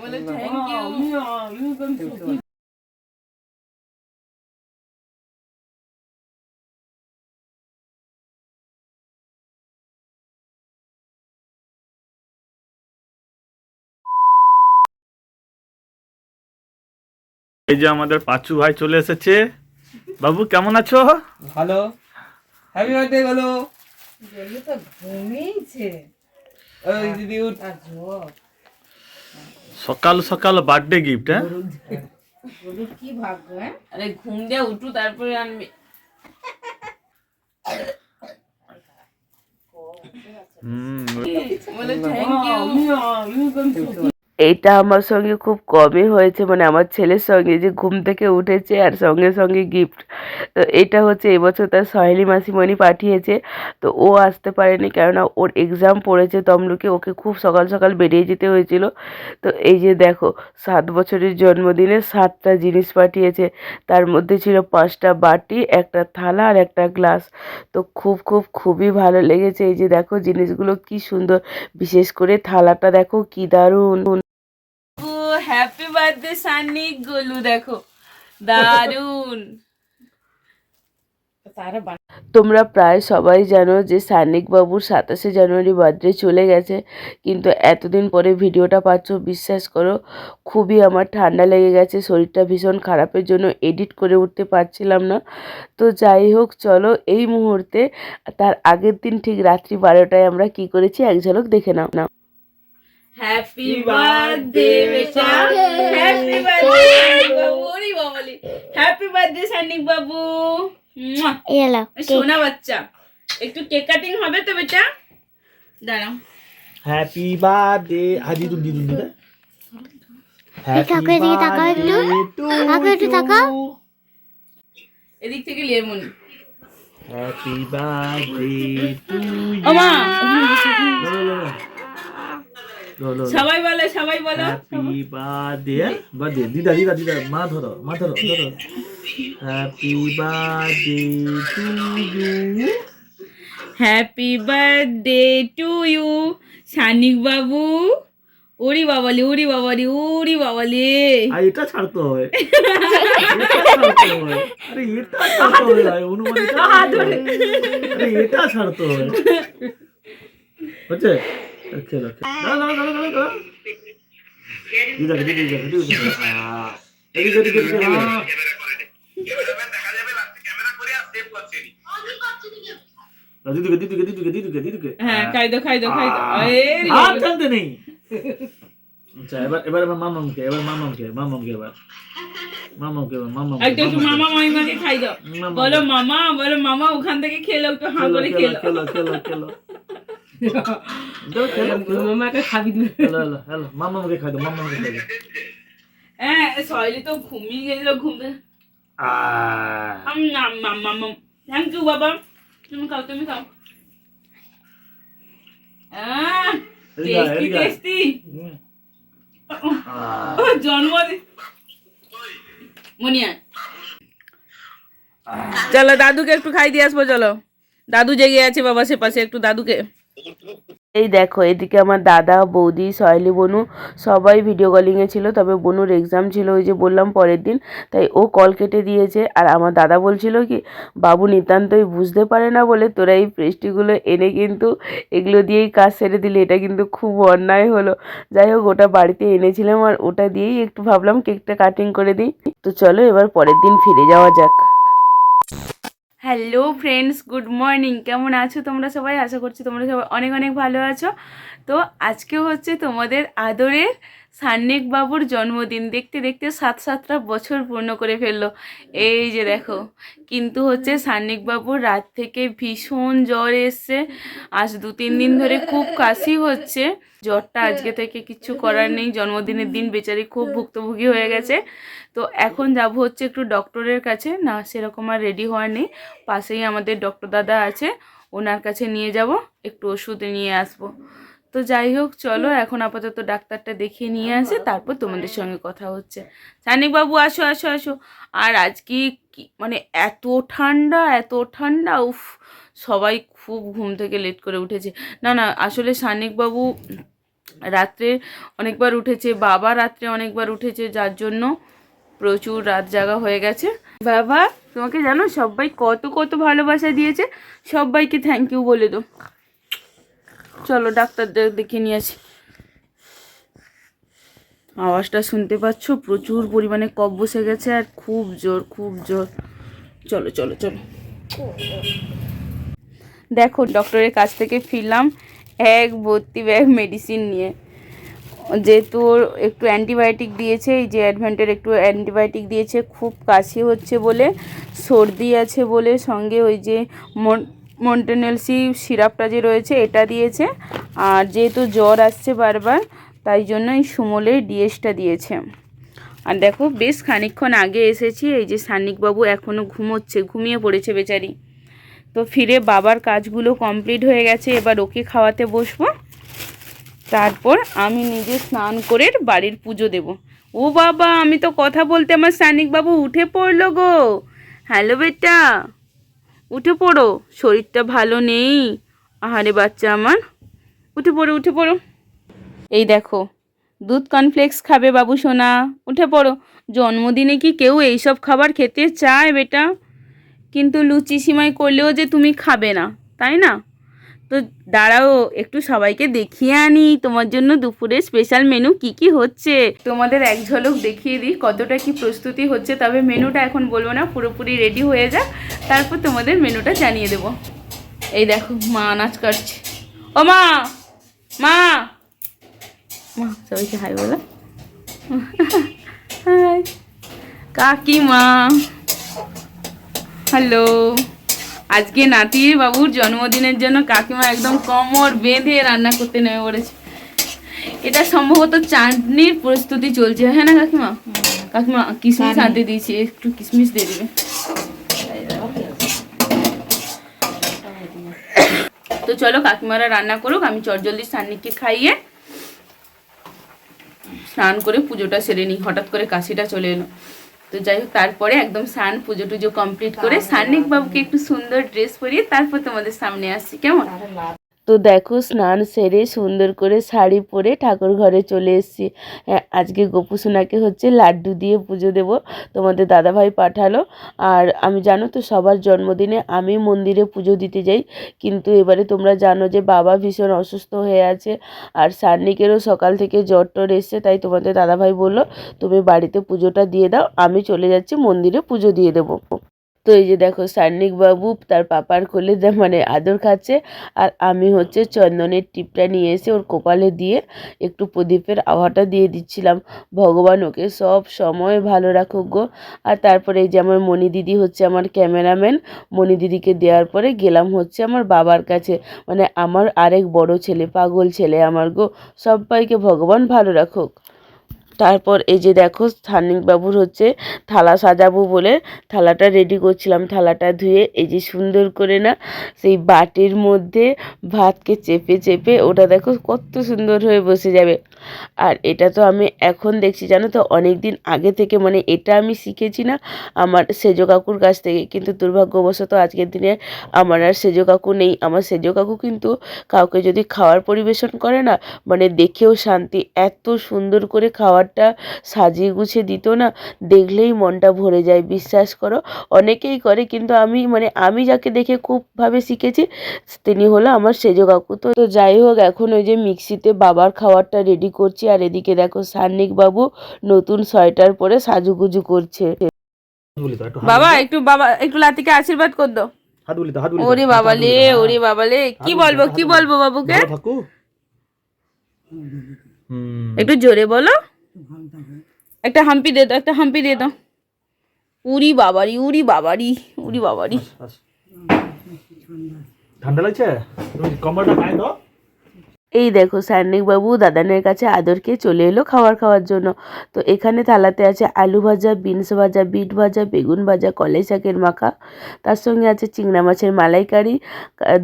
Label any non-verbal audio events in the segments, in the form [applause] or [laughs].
বলে thank you এই যে আমাদের পাঁচু ভাই চলে এসেছে। বাবু কেমন আছো? ভালো। হ্যাপি বার্থডে বলো। তো ঘুমিয়েছে। ওই দিদি উঠ। সকাল সকাল বার্থডে গিফট হ্যাঁ? কি ভাগ্য হ্যাঁ? আরে ঘুম দিয়ে উঠু তারপরে আনবি। হুম। বলে থ্যাংক ইউ এইটা আমার সঙ্গে খুব কমই হয়েছে। মানে আমার ছেলের সঙ্গে যে ঘুম থেকে উঠেছে আর সঙ্গে সঙ্গে গিফট তো এটা হচ্ছে এবছর তার সহেলি মাসিমণি পাঠিয়েছে। তো ও আসতে পারেনি কেননা ওর এক্সাম পড়েছে তমলুকে। ওকে খুব সকাল সকাল বেরিয়ে যেতে হয়েছিল। তো এই যে দেখো, সাত বছরের জন্মদিনে সাতটা জিনিস পাঠিয়েছে। তার মধ্যে ছিল পাঁচটা বাটি, একটা থালা আর একটা গ্লাস তো খুব খুব, খুবই ভালো লেগেছে। এই যে দেখো জিনিসগুলো কি সুন্দর। বিশেষ করে থালাটা দেখো কি দারুণ। বার্থডে সানি গোলু দেখো। দারুণ তোমরা প্রায় সবাই জানো যে সানিক বাবুর সাতাশে জানুয়ারি বার্থডে চলে গেছে কিন্তু এতদিন পরে ভিডিওটা পাচ্ছ বিশ্বাস করো খুবই আমার ঠান্ডা লেগে গেছে শরীরটা ভীষণ খারাপের জন্য এডিট করে উঠতে পারছিলাম না। তো যাই হোক চলো এই মুহূর্তে তার আগের দিন ঠিক রাত্রি বারোটায় আমরা কি করেছি এক ঝলক দেখে নাও। না হ্যাপি বার্থডে বেটা হ্যাপি বার্থডে বাবু ওরে বাবালি হ্যাপি বার্থডে সানিক বাবু মুয়া। সোনা বাচ্চা। একটু কেক কাটিং হবে তো বেটা? দাঁড়াও। হ্যাপি বার্থডে হাজি তুমি দিদুন দিদা হ্যাপি তাকাও একটু। তাকাও একটু তাকাও। এদিক থেকে লেমন। হ্যাপি বার্থডে টু ওমা সবাই বলো সবাই বলো। হ্যাপি বার্থডে বার্থডে দিদা দিদা দিদা মা ধরো মা ধরো ধরো। Happy birthday to you happy birthday to you Sanik বাবু ওরি বাবালি ওরি বাবালি ওরি বাবালি। আর এটা ছাড়তে হবে আরে এটা ছাড়তে হবে। আরে এটা ছাড়তে হবে হচ্ছে খেলো। দিদিকে দিদিকে দিদিকে দিদিকে দিদিকে হ্যাঁ খাই দো খাই দো খাই দো আহ, এ রে হাত বাবা। টানতে নেই। আচ্ছা এবার এবার এবার মামামকে এবার মামামকে মামামকে এবার। মামামকে একটু একটু মামা মাইমাকে খাই দাও মামা। বলো মামা বলো মামা ওখান থেকে খেলো একটু হাঁ করে খেলো। খেলো খেলো, খেলো। মামাকে খাবি দিবে হেলো, হেলো, হেলো। খাই দাও, মামামকে খাই দাও। হ্যাঁ সয়লি তো ঘুমিয়ে গেছিল ঘুমে। আহ, আম নাম মাম মাম থ্যাংক ইউ বাবা। তুমি খাও তুমি খাও। আহ এদিকে আয়, টেস্টি টেস্টি জন্মদিন। মনিয়া। চলো দাদুকে একটু খাই দিয়ে আসব চলো। দাদু জেগে আছে বাবা সে পাশে একটু দাদুকে। এই দেখো, এদিকে আমার দাদা, বৌদি, সহেলি, বনু সবাই ভিডিও কলিংয়ে ছিল, তবে বনুর এক্সাম ছিল ওই যে বললাম পরের দিন, তাই ও কল কেটে দিয়েছে। আর আমার দাদা বলছিল কি, বাবু নিতান্তই বুঝতে পারে না বলে তোরা এই পেস্ট্রিগুলো এনে কিন্তু এগুলো দিয়েই কাজ সেরে দিলি, এটা কিন্তু খুব অন্যায় হলো। যাই হোক, ওটা বাড়িতে এনেছিলাম আর ওটা দিয়েই একটু ভাবলাম কেকটা কাটিং করে দিই। তো চলো এবার পরের দিন ফিরে যাওয়া যাক। Hello friends, good morning. কেমন আছো তোমরা সবাই? আশা করছি তোমরা সবাই অনেক অনেক ভালো আছো। তো আজকে হচ্ছে তোমাদের আদরের সান্নিক বাবুর জন্মদিন দেখতে দেখতে সাত সাতটা বছর পূর্ণ করে ফেলল। এই যে দেখো, কিন্তু হচ্ছে সান্নিক বাবুর রাত থেকে ভীষণ জ্বর এসছে। আজ দু তিন দিন ধরে খুব কাশি হচ্ছে। জ্বরটা আজকে থেকে কিচ্ছু করার নেই। জন্মদিনের দিন বেচারি খুব ভুক্তভোগী হয়ে গেছে। তো এখন যাব হচ্ছে একটু ডক্টরের কাছে। না, সেরকম আর রেডি হওয়ার নেই। পাশেই আমাদের ডক্টর দাদা আছে। ওনার কাছে নিয়ে যাব। একটু ওষুধ নিয়ে আসব। তো যাই হোক চলো এখন আপাতত ডাক্তারটা দেখিয়ে নিয়ে আসে তারপর তোমাদের সঙ্গে কথা হচ্ছে। বাবু আসো আসো আসো। আর আজকে কি মানে এত ঠান্ডা এত ঠান্ডা উফ সবাই খুব ঘুম থেকে লেট করে উঠেছে। না না আসলে বাবু রাত্রে অনেকবার উঠেছে বাবা রাত্রে অনেকবার উঠেছে যার জন্য প্রচুর রাত জাগা হয়ে গেছে। বাবা তোমাকে জানো সবাই কত কত ভালোবাসা দিয়েছে সবাইকে থ্যাংক ইউ বলে দো। চলো ডাক্তার দেখে নিয়ে আসি। আওয়াজটা শুনতে পাচ্ছ? প্রচুর পরিমাণে কফ বসে গেছে আর খুব জোর খুব জোর। চলো চলো চলো। দেখো, ডক্টরের কাছ থেকে ফিরলাম এক ভর্তি ব্যাগ মেডিসিন নিয়ে। যেহেতু একটু অ্যান্টিবায়োটিক দিয়েছে, এই যে অ্যাডভেন্টের একটু অ্যান্টিবায়োটিক দিয়েছে, খুব কাশি হচ্ছে বলে, সর্দি আছে বলে, সঙ্গে ওই যে মন্টেনেলসি সিরাপটা যে রয়েছে, এটা দিয়েছে। আর যেহেতু জ্বর আসছে বারবার, তাই জন্য এই সুমলের ডিএসটা দিয়েছে। আর দেখো, বেশ খানিকক্ষণ আগে এসেছি, এই যে সান্নিকবাবু এখনও ঘুমোচ্ছে, ঘুমিয়ে পড়েছে বেচারি। তো ফিরে বাবার কাজগুলো কমপ্লিট হয়ে গেছে, এবার ওকে খাওয়াতে বসবো। তারপর আমি নিজে স্নান করে বাড়ির পুজো দেব। ও বাবা, আমি তো কথা বলতে আমার সানিকবাবু উঠে পড়ল গো। হ্যালো বেটা। উঠে পড়ো, শরীরটা ভালো নেই। আহারে বাচ্চা আমার। উঠে পড়ো উঠে পড়ো। এই দেখো, দুধ কনফ্লেক্স খাবে বাবু সোনা। উঠে পড়ো। জন্মদিনে কি কেউ এইসব খাবার খেতে চায় বেটা? কিন্তু লুচি সিমাই করলেও যে তুমি খাবে না, তাই না? তো দাঁড়াও, একটু সবাইকে দেখিয়ে আনি তোমার জন্য দুপুরে স্পেশাল মেনু কি কি হচ্ছে। তোমাদের এক ঝলক দেখিয়ে দিই, কতটা কি প্রস্তুতি হচ্ছে, তবে মেনুটা এখন বলব না, পুরোপুরি রেডি হয়ে যাক, তারপর তোমাদের মেনুটা জানিয়ে দেব। এই দেখো, মা নাচ কাটছে। ও মা! মা! মা, সবাইকে হাই বলো। [laughs] হাই কাকিমা। হ্যালো আজকে নাতি বাবুর জন্মদিনের জন্য কাকিমা একদম কমর বেঁধে রান্না করতে নেমে পড়েছে। এটা সম্ভবত চাটনির প্রস্তুতি চলছে হ্যাঁ না কাকিমা? কাকিমা কিশমিশ আনতে দিয়েছি একটু কিশমিশ দিয়ে দেবে। তো চলো কাকিমারা রান্না করুক আমি চটজলদি সান্নিককে খাইয়ে স্নান করে পুজোটা সেরে নিই। হঠাৎ করে কাশিটা চলে এলো। তো যাই হোক তারপরে একদম সান পুজো টুজো কমপ্লিট করে সান্নিক বাবুকে একটু সুন্দর ড্রেস পরিয়ে তারপর তোমাদের সামনে আসছি কেমন? তো দেখো, স্নান সেরে সুন্দর করে শাড়ি পরে ঠাকুর ঘরে চলে এসেছি। হ্যাঁ আজকে গোপুসোনাকে হচ্ছে লাড্ডু দিয়ে পুজো দেব, তোমাদের দাদাভাই পাঠালো। আর আমি জানো তো, সবার জন্মদিনে আমি মন্দিরে পুজো দিতে যাই। কিন্তু এবারে তোমরা জানো যে বাবা ভীষণ অসুস্থ হয়ে আছে, আর সার্নিকেরও সকাল থেকে জ্বর টর এসছে, তাই তোমাদের দাদাভাই বলল, তুমি বাড়িতে পুজোটা দিয়ে দাও, আমি চলে যাচ্ছি, মন্দিরে পুজো দিয়ে দেবো। তো এই যে দেখো বাবু তার পাপার কোলে মানে আদর খাচ্ছে আর আমি হচ্ছে চন্দনের টিপটা নিয়ে এসে ওর কপালে দিয়ে একটু প্রদীপের আওয়াটা দিয়ে দিচ্ছিলাম। ভগবান ওকে সব সময় ভালো রাখুক গো। আর তারপরে এই যে আমার মণি দিদি হচ্ছে আমার ক্যামেরাম্যান, মণি দিদিকে দেওয়ার পরে গেলাম হচ্ছে আমার বাবার কাছে। মানে আমার আরেক বড় ছেলে, পাগল ছেলে আমার গো। সবাইকে ভগবান ভালো রাখুক। তারপর এই যে দেখো বাবুর হচ্ছে থালা সাজাবো বলে থালাটা রেডি করছিলাম। থালাটা ধুয়ে এই যে সুন্দর করে না সেই বাটির মধ্যে ভাতকে চেপে চেপে ওটা দেখো কত সুন্দর হয়ে বসে যাবে। আর এটা তো আমি এখন দেখছি, জানো তো অনেক দিন আগে থেকে মানে এটা আমি শিখেছি না আমার সেজো কাকুর কাছ থেকে। কিন্তু দুর্ভাগ্যবশত আজকের দিনে আমার আর সেজো কাকু নেই। আমার সেজো কাকু কিন্তু কাউকে যদি খাওয়ার পরিবেশন করে না মানে দেখেও শান্তি, এত সুন্দর করে খাবারটা সাজিয়ে গুছিয়ে দিত না। দেখলেই মনটা ভরে যায় বিশ্বাস করো। অনেকেই করে কিন্তু আমি মানে আমি যাকে দেখে খুবভাবে শিখেছি তিনি হলো আমার সেজো কাকু। তো তো যাই হোক এখন ওই যে মিক্সিতে বাবার খাবারটা রেডি করছি আর এদিকে দেখো সান্নিক বাবু নতুন সোয়েটার পরে সাজুগুজু করছে। বাবা একটু বাবা একটু লাতিকে আশীর্বাদ কর দাও হাত বলি হাত বলি ওরে বাবা লে ওরে বাবা লে কি বলব কি বলব বাবুকে? একটু জোরে বলো। একটা হাম্পি দে দাও একটা হাম্পি দে দাও। উরি বাবারি উরি বাবারি উরি বাবারি। ঠান্ডা লাগছে? কম্বলটা গায়ে দাও। এই দেখো বাবু দাদানের কাছে আদরকে চলে এলো খাবার খাওয়ার জন্য। তো এখানে থালাতে আছে আলু ভাজা বিনস ভাজা বিট ভাজা বেগুন ভাজা কলাই শাকের মাখা। তার সঙ্গে আছে চিংড়া মাছের মালাইকারি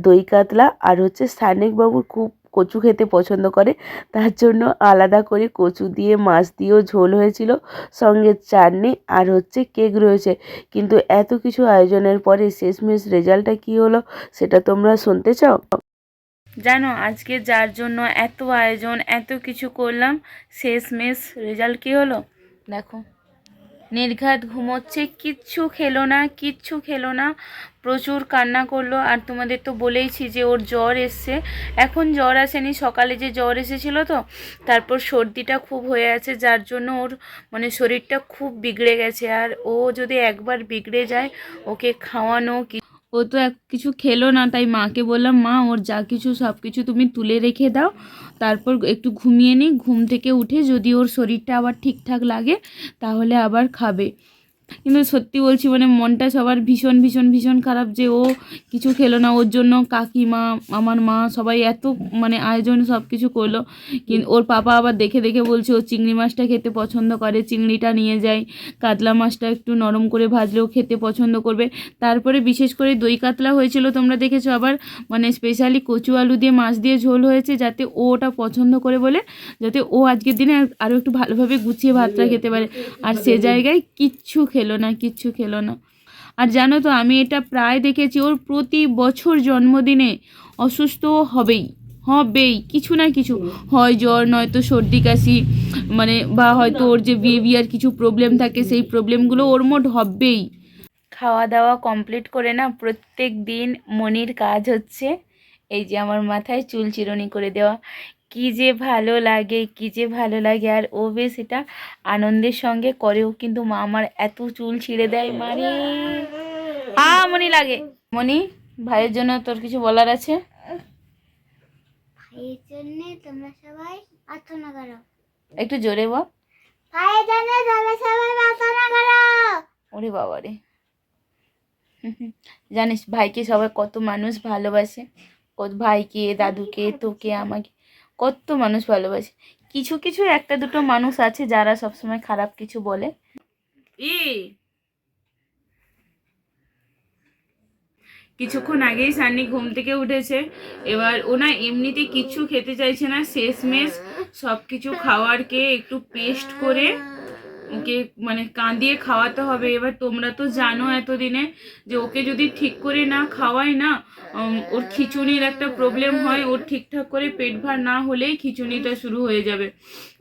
দই কাতলা আর হচ্ছে সান্নিক বাবু খুব কচু খেতে পছন্দ করে, তার জন্য আলাদা করে কচু দিয়ে, মাছ দিয়েও ঝোল হয়েছিল, সঙ্গে চাটনি আর হচ্ছে কেক রয়েছে। কিন্তু এত কিছু আয়োজনের পরে শেষমেশ রেজাল্টটা কী হলো, সেটা তোমরা শুনতে চাও? জানো, আজকে যার জন্য এত আয়োজন, এত কিছু করলাম, শেষমেশ রেজাল্ট কী হলো? দেখো। নির্ঘাত ঘুমোচ্ছে, কিচ্ছু খেলো না, কিচ্ছু খেলো না। প্রচুর কান্না করল, আর তোমাদের তো বলেইছি যে ওর জ্বর এসছে। এখন জ্বর আসেনি, সকালে যে জ্বর এসেছিল তো, তারপর সর্দিটা খুব হয়ে আছে, যার জন্য ওর মানে শরীরটা খুব বিগড়ে গেছে। আর ও যদি একবার বিগড়ে যায়, ওকে খাওয়ানো কি ও তো এক, কিছু খেলো না, তাই মাকে বললাম, মা, ওর যা কিছু সব কিছু তুমি তুলে রেখে দাও। তারপর একটু ঘুমিয়ে নিই ঘুম থেকে উঠে যদি ওর শরীরটা আবার ঠিকঠাক লাগে, তাহলে আবার খাবে। কিন্তু সত্যি বলছি মানে মনটা সবার ভীষণ ভীষণ ভীষণ খারাপ যে ও কিছু খেলো না। ওর জন্য কাকিমা, আমার মা সবাই এত মানে আয়োজন সব কিছু করল। কিন্তু ওর পাপা আবার দেখে দেখে বলছে, ও চিংড়ি মাছটা খেতে পছন্দ করে, চিংড়িটা নিয়ে যায়। কাতলা মাছটা একটু নরম করে ভাজলেও খেতে পছন্দ করবে। তারপরে বিশেষ করে দই কাতলা হয়েছিল, তোমরা দেখেছ আবার মানে স্পেশালি কচু আলু দিয়ে মাছ দিয়ে ঝোল হয়েছে, যাতে ও ওটা পছন্দ করে বলে, যাতে ও আজকের দিনে আরও একটু ভালোভাবে গুছিয়ে ভাতটা খেতে পারে। আর সে জায়গায় কিচ্ছু খেলো না, কিচ্ছু খেলো না। আর জানো তো, আমি এটা প্রায় দেখেছি, ওর প্রতি বছর জন্মদিনে অসুস্থ হবেই হবেই, কিছু না কিছু। হয় জ্বর, নয়তো সর্দি, কাশি মানে বা হয়তো ওর যে বিহেভিয়ার কিছু প্রবলেম থাকে, সেই প্রবলেমগুলো ওর মোট হবেই। খাওয়া দাওয়া কমপ্লিট করে না, প্রত্যেক দিন মনির কাজ হচ্ছে, এই যে আমার মাথায় চুল চিরুনি করে দেওয়া। কি যে ভালো লাগে কি যে ভালো লাগে। আর ও বেশ এটা আনন্দের সঙ্গে করেও কিন্তু মা আমার এত চুল ছিঁড়ে দেয় মারে। আ মনি লাগে। মনি ভাইয়ের জন্য তোর কিছু বলার আছে? ভাইয়ের জন্য তোমরা সবাই প্রার্থনা করো। একটু জোরে বল। ভাইয়ের জন্য তোমরা সবাই প্রার্থনা করো। ওরে বাবা রে। জানিস ভাইকে সবাই কত মানুষ ভালোবাসে। ভাইকে দাদুকে তোকে আমাকে। কত মানুষ ভালোবাসে। কিছু কিছু একটা দুটো মানুষ আছে যারা সবসময় খারাপ কিছু বলে। ই। কিছুক্ষণ আগেই সানি ঘুম থেকে উঠেছে। এবার ওনা এমনিতে কিছু খেতে চাইছে না। শেষমেশ সব কিছু খাওয়ারকে একটু পেস্ট করে ওকে মানে কাঁদিয়ে খাওয়াতে হবে। এবার তোমরা তো জানো এতদিনে যে ওকে যদি ঠিক করে না খাওয়াই না ওর খিচুনির একটা প্রবলেম হয়, ওর ঠিকঠাক করে পেট ভার না হলেই খিচুনিটা শুরু হয়ে যাবে।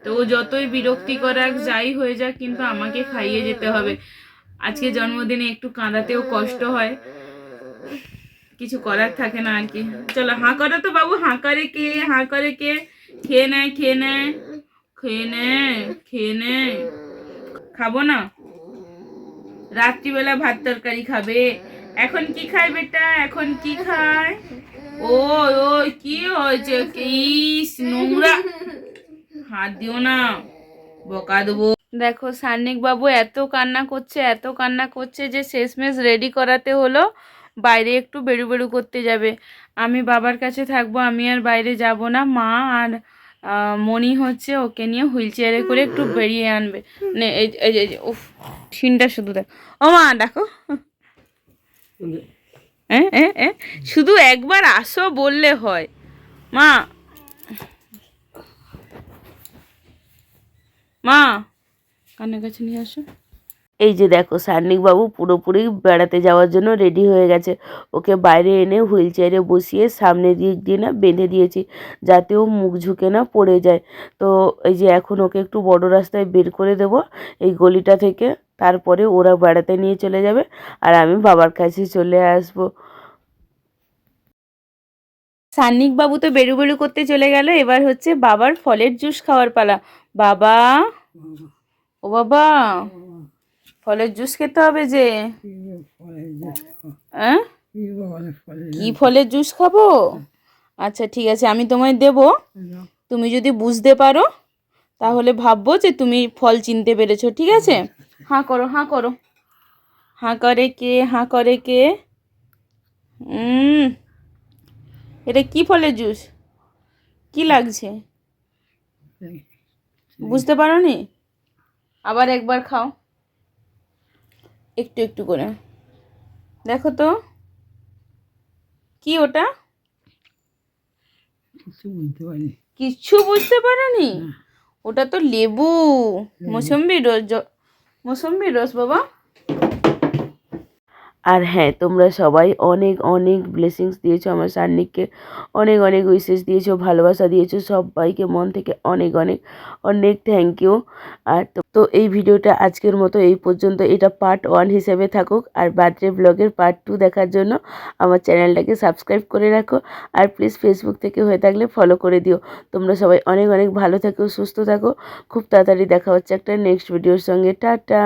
তো ও যতই বিরক্তি করাক যাই হয়ে যাক, কিন্তু আমাকে খাইয়ে যেতে হবে। আজকে জন্মদিনে একটু কাঁদাতেও কষ্ট হয়। কিছু করার থাকে না আর কি। চলো, হাঁ করো তো বাবু, হাঁ করে কে, হাঁ করে কে? খেয়ে নেয় খেয়ে নেয় খেয়ে নেয় খেয়ে নেয় খাব না? রাত্রিবেলা ভাত তরকারি খাবে। এখন কি খায় বেটা? এখন কি খায়? ও ও কি হয়েছে? ইস, নোংরা। হাত দিও না। বকা দেবো। দেখো, সান্নিক বাবু এত কান্না করছে, এত কান্না করছে যে শেষমেশ রেডি করাতে হলো, বাইরে একটু বেরু বেরু করতে যাবে। আমি বাবার কাছে থাকব, আমি আর বাইরে যাব না। মা আর মনি হচ্ছে ওকে নিয়ে হুইল চেয়ারে করে একটু বেরিয়ে আনবে। মানে এই সিনটা শুধু দেখ। ও মা, দেখো। শুধু একবার আসো বললে হয়। মা। মা, কানের কাছে নিয়ে আসো। এই যে দেখো সার্নিক বাবু পুরোপুরি বেড়াতে যাওয়ার জন্য রেডি হয়ে গেছে। ওকে বাইরে এনে হুইল চেয়ারে বসিয়ে সামনে দিক দিয়ে না বেঁধে দিয়েছি, যাতে ও মুখ ঝুঁকে না পড়ে যায়। তো এই যে এখন ওকে একটু বড় রাস্তায় বের করে দেব, এই গলিটা থেকে। তারপরে ওরা বেড়াতে নিয়ে চলে যাবে আর আমি বাবার কাছে চলে আসব। সান্নিক বাবু তো বেরু বেরু করতে চলে গেল। এবার হচ্ছে বাবার ফলের জুস খাওয়ার পালা। বাবা! ও বাবা! ফলের জুস খেতে হবে যে? কি ফলের জুস খাব? আচ্ছা ঠিক আছে, আমি তোমায় দেব। তুমি যদি বুঝতে পারো, তাহলে ভাববো যে তুমি ফল চিনতে পেরেছ, ঠিক আছে? হাঁ করো হাঁ করো। হাঁ করে কে, হাঁ করে কে? এটা কি ফলের জুস? কি লাগছে? বুঝতে পারো নি আবার একবার খাও। একটু একটু করে। দেখো তো। কি ওটা? কিছু বুঝতে পারোনি। ওটা তো লেবু। মোসম্বি রস মৌসম্বি রস বাবা। আর হ্যাঁ তোমরা সবাই অনেক অনেক ব্লেসিংস দিয়েছ, আমার সান্নিককে অনেক অনেক উইশেস দিয়েছ, ভালোবাসা দিয়েছ, সবাইকে মন থেকে অনেক অনেক অনেক থ্যাংক ইউ আর তো তো এই ভিডিওটা আজকের মতো এই পর্যন্ত। এটা পার্ট ওয়ান হিসেবে থাকুক। আর বার্থডে ব্লগের পার্ট টু দেখার জন্য আমার চ্যানেলটাকে সাবস্ক্রাইব করে রাখো। আর প্লিজ ফেসবুক থেকে হয়ে থাকলে ফলো করে দিও। তোমরা সবাই অনেক অনেক ভালো থাকো, সুস্থ থাকো। খুব তাড়াতাড়ি দেখা হচ্ছে একটা নেক্সট ভিডিওর সঙ্গে। টাটা!